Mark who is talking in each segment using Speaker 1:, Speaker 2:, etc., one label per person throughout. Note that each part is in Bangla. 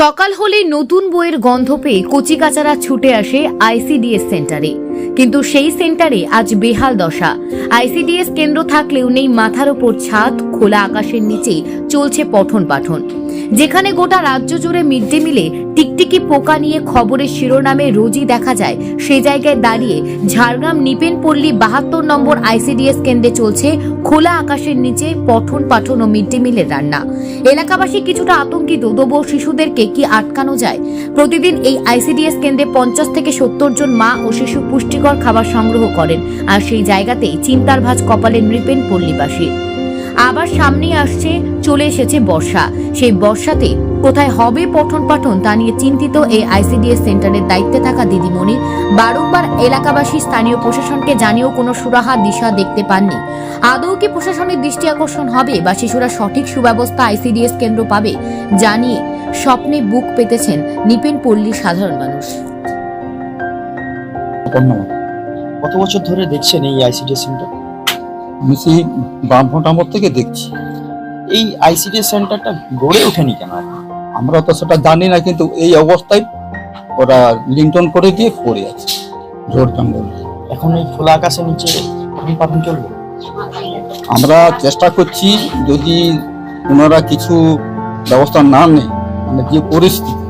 Speaker 1: সকাল হলে নতুন বইয়ের গন্ধ পেয়ে কচিকাচারা ছুটে আসে আইসিডিএস সেন্টারে। কিন্তু সেই সেন্টারে আজ বেহাল দশা। আইসিডিএস কেন্দ্র থাকলেও নেই মাথার ওপর ছাদ, খোলা আকাশের নিচে চলছে পঠন পাঠন যেখানে গোটা রাজ্য জুড়ে মিড ডে মিলে টিকটিকি পোকা নিয়ে খবরের শিরোনামে রোজই দেখা যায় সেই জায়গায় দাঁড়িয়ে ঝাড়গ্রাম নিপেন পল্লী বাহাত্তর নম্বর আইসিডিএস কেন্দ্রে চলছে খোলা আকাশের নিচে পঠন পাঠন ও মিড ডে মিলের রান্না। এলাকাবাসী কিছুটা আতঙ্কিত, তবুও শিশুদেরকে কি আটকানো যায়? প্রতিদিন এই আইসিডিএস কেন্দ্রে পঞ্চাশ থেকে সত্তর জন মা ও শিশু পুষ্টিকর খাবার সংগ্রহ করেন, আর সেই জায়গাতেই চিন্তার ভাজ কপালে নৃপেন পল্লীবাসী আবার সামনেই আসছে, চলে এসেছে বর্ষা। সেই বর্ষাতে কোথায় হবে পঠন পাঠন তা নিয়ে চিন্তিত এই আইসিডিএস সেন্টারের দায়িত্বে থাকা দিদিমণি। বারংবার এলাকাবাসী স্থানীয় প্রশাসনকে জানিয়েও কোনো সুরাহা দিশা দেখতে পাননি। আদৌ কি প্রশাসনের দৃষ্টি আকর্ষণ হবে বা শিশুরা সঠিক সুব্যবস্থা আইসিডিএস কেন্দ্র পাবে জানিয়ে স্বপ্নে বুক পেতেছেন নিপেন পল্লীর সাধারণ মানুষ।
Speaker 2: কত বছর ধরে দেখছেন এই আইসিডিএস সেন্টার?
Speaker 3: বামফ্রন্ট আমর থেকে দেখছি।
Speaker 2: এই আইসিডি সেন্টারটা গড়ে ওঠেনি কেন
Speaker 3: আমরা তো সেটা জানি না কিন্তু এই অবস্থায় ওরা লিন্টন করে দিয়ে পড়ে আছে ঝোড় জঙ্গল।
Speaker 2: এখন এই খোলা আকাশের নিচে চলবে?
Speaker 3: আমরা চেষ্টা করছি যদি ওনারা কিছু ব্যবস্থা না নেয় মানে যে পরিস্থিতি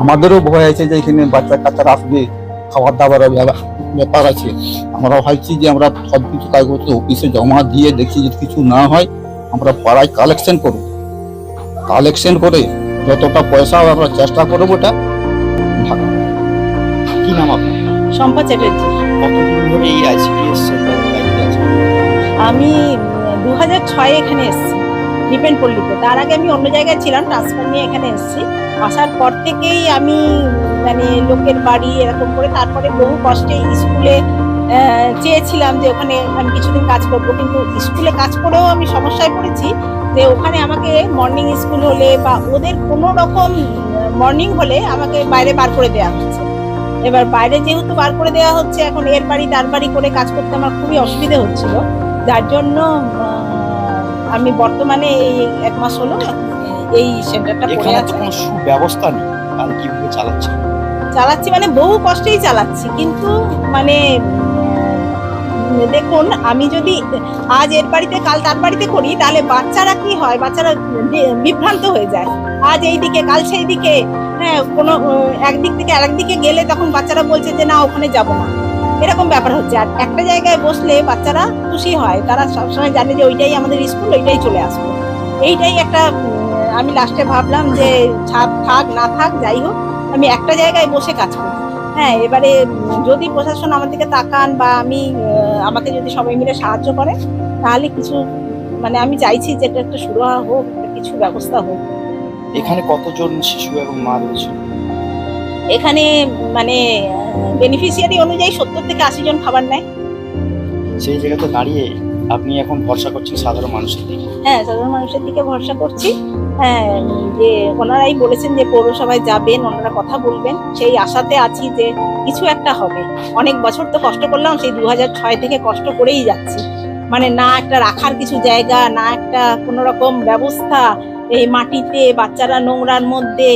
Speaker 3: আমাদেরও ভয় আছে যে এখানে বাচ্চা কাচ্চারা আসবে। খাবার দাবারের ব্যাপার- আছে। আমরা ভাবছি যে আমরা সব কিছু কাগজ অফিসে জমা দিয়ে দেখি যদি কিছু না হয় আমরা পাড়ায় কালেকশন করব। কালেকশন করে যতটা পয়সা আমরা চেষ্টা করব ওটা
Speaker 2: কি নাম আপনার?
Speaker 4: শম্পা চ্যাটার্জি।
Speaker 2: কতদিন ধরে এই আইসিডিএস সেন্টার
Speaker 4: আমি দু হাজার ছয়ে এখানে এসেছি। ডিপেন্ড পল্লীতে তার আগে আমি অন্য জায়গায় ছিলাম ট্রান্সফার নিয়ে এখানে এসেছি। আসার পর থেকেই আমি মানে লোকের বাড়ি এরকম করে, তারপরে বহু কষ্টে স্কুলে চেয়েছিলাম যে ওখানে আমি কিছুদিন কাজ করব। কিন্তু স্কুলে কাজ করেও আমি সমস্যায় পড়েছি যে ওখানে আমাকে মর্নিং স্কুল হলে বা ওদের কোনো রকম মর্নিং হলে আমাকে বাইরে বার করে দেওয়া হচ্ছে। এবার বাইরে যেহেতু বার করে দেওয়া হচ্ছে, এখন এর বাড়ি, তার বাড়ি করে কাজ করতে আমার খুবই অসুবিধে হচ্ছিল। যার জন্য আমি বর্তমানে এই এক মাস হলো এই সেন্টারটা পড়ে আছে।
Speaker 2: কোনো সুব্যবস্থা নেই তাহলে কীভাবে চালাচ্ছে?
Speaker 4: চালাচ্ছি মানে বহু কষ্টেই চালাচ্ছি কিন্তু মানে দেখুন আমি যদি আজ এর বাড়িতে কাল তার বাড়িতে করি তাহলে বাচ্চারা কি হয়? বাচ্চারা বিভ্রান্ত হয়ে যায়। আজ এই দিকে কাল সেই দিকে হ্যাঁ কোনো একদিক থেকে আরেক দিকে গেলে তখন বাচ্চারা বলছে যে না ওখানে যাব না। এরকম ব্যাপার হচ্ছে। আর একটা জায়গায় বসলে বাচ্চারা খুশি হয়। তারা সবসময় জানে যে ওইটাই আমাদের স্কুল, ওইটাই চলে আসব। এইটাই একটা আমি লাস্টে ভাবলাম যে ছাদ থাক, না থাক, যাই হোক, আমি একটা জায়গায় বসে কাজ করি। হ্যাঁ এবারে যদি প্রশাসন আমার দিকে তাকান বা আমি আমাকে যদি সবাই মিলে সাহায্য করে, তাহলে কিছু মানে আমি চাইছি যে এটা একটা শুরু হোক কিছু ব্যবস্থা হোক।
Speaker 2: এখানে কতজন শিশু এবং মা রয়েছে?
Speaker 4: এখানে মানে বেনিফিশিয়ারি অনুযায়ী সত্তর থেকে আশি জন খাবার নেয়।
Speaker 2: সেই জায়গাতে দাঁড়িয়ে আপনি এখন ভরসা করছেন সাধারণ মানুষের দিকে?
Speaker 4: হ্যাঁ সাধারণ মানুষের দিকে ভরসা করছি। হ্যাঁ যে ওনারাই বলেছেন যে পৌরসভায় যাবেন ওনারা কথা বলবেন। সেই আশাতে আছি যে কিছু একটা হবে। অনেক বছর তো কষ্ট করলাম সেই দু ছয় থেকে কষ্ট করেই যাচ্ছি। মানে না একটা রাখার কিছু জায়গা না একটা কোনো রকম ব্যবস্থা এই মাটিতে বাচ্চারা নোংরার মধ্যে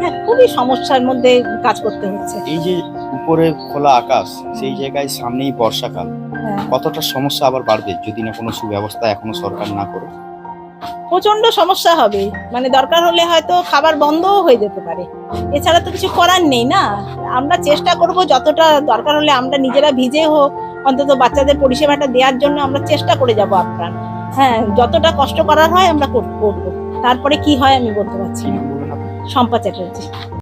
Speaker 4: হ্যাঁ খুবই সমস্যার মধ্যে কাজ করতে হচ্ছে
Speaker 2: এই যে উপরে খোলা আকাশ সেই জায়গায় সামনেই বর্ষাকাল
Speaker 4: হ্যাঁ।
Speaker 2: কতটা সমস্যা আবার বাড়বে যদি না কোনো সুব্যবস্থা এখনও সরকার না করে
Speaker 4: প্রচণ্ড সমস্যা হবে। মানে দরকার হলে হয়তো খাবার বন্ধও হয়ে যেতে পারে। এছাড়া তো কিছু করার নেই না? আমরা চেষ্টা করব যতটা দরকার হলে আমরা নিজেরা ভিজে হোক অন্তত বাচ্চাদের পরিষেবাটা দেওয়ার জন্য আমরা চেষ্টা করে যাব আপনার। হ্যাঁ যতটা কষ্ট করার হয় আমরা করব। তারপরে কি হয় আমি বলতে পারছি না। শম্পা চ্যাটার্জি।